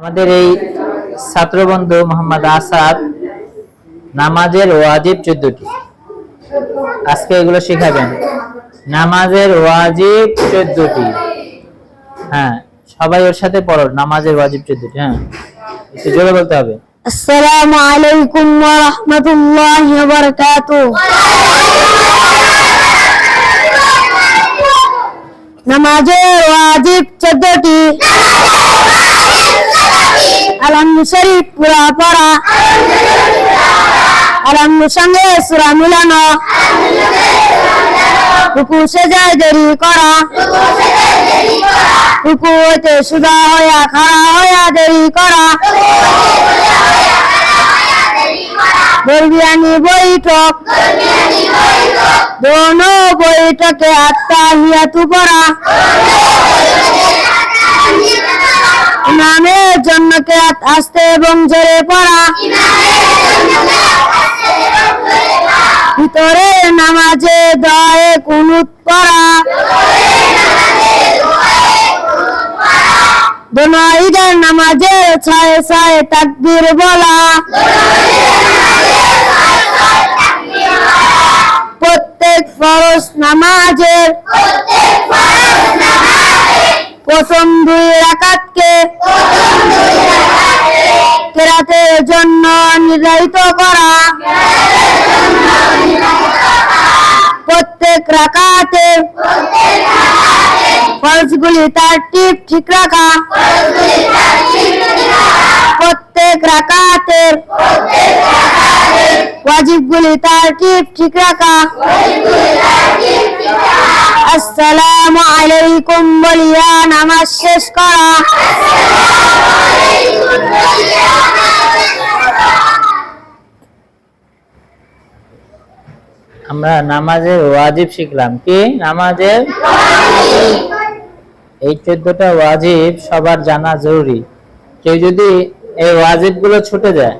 আমাদের এই ছাত্রবন্ধু মোহাম্মদ আসাদ নামাজের ওয়াজিব চোদ্দটি। আজকে এগুলো শেখাবেন। নামাজের ওয়াজিব চোদ্দটি। হ্যাঁ সবাই ওর সাথে পড়ো, নামাজের ওয়াজিব চোদ্দটি হ্যাঁ। একটু জোরে বলতে হবে। আসসালামু নামাজের ওয়াজিব চোদ্দটি। আলহামদু শরীফ পুরা পড়া আলহামদু সঙ্গে সুরা মিলানো রুকু সেজায় দেরি করা রুকু হইতে সুদা হইয়া খাড়া হইয়া দেরি করা দরবিয়ানি বৈঠক দোনো বৈঠকে আত্মা হিয়াতু পড়া ইমামের জন্য কেরাত আসতে এবং জোরে পড়া। ভিতরে নামাজে দয়ে কুনুত পড়া। দোনো নামাজে ছয় ছয় তাকবীর বলা। প্রত্যেক ফরজ নামাজের প্রথম দুই রাকাতকে জন্য নির্ধারিত করা। প্রত্যেক রাকাতে ফরজগুলি তার টিপ ঠিক রাখা। প্রত্যেক রাকাতের ওয়াজিবগুলি তার টিপ ঠিক রাখা। আসসালামু আলাইকুম বলিয়া নামাজ শেষ করা। আমরা নামাজের ওয়াজিব শিখলাম। কি? নামাজের? এই চোদ্দটা ওয়াজিব সবার জানা জরুরি। কেউ যদি এই ওয়াজিবগুলো ছুটে যায়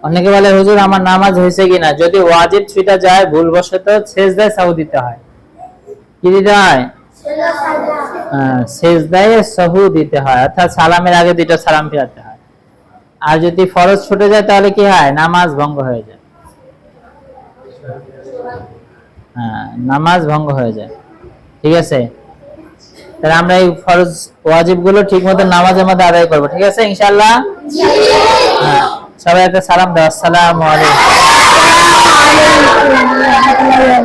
অনেকে বলে হুজুর আমার নামাজ হয়েছে কিনা? যদি ওয়াজিব ছুটে যায় ভুলবশত সেজদায় সাহু দিতে হয়। কি দিতে হয়? হ্যাঁ, সেজদায় সাহু দিতে হয়। অর্থাৎ সালামের আগে দুটো সালাম ফেরাতে হয়। আর যদি ফরজ ছুটে যায় তাহলে কি হয়? নামাজ ভঙ্গ হয়ে যায়। নামাজ ভঙ্গ হয়ে যায়। ঠিক আছে? তাহলে আমরা এই ফরজ ওয়াজিবগুলো ঠিক মতো নামাজের মধ্যে আদায় করব। ঠিক আছে ইনশাল্লাহ হ্যাঁ, সবাই একটা সালাম দাও। আসসালামু আলাইকুম।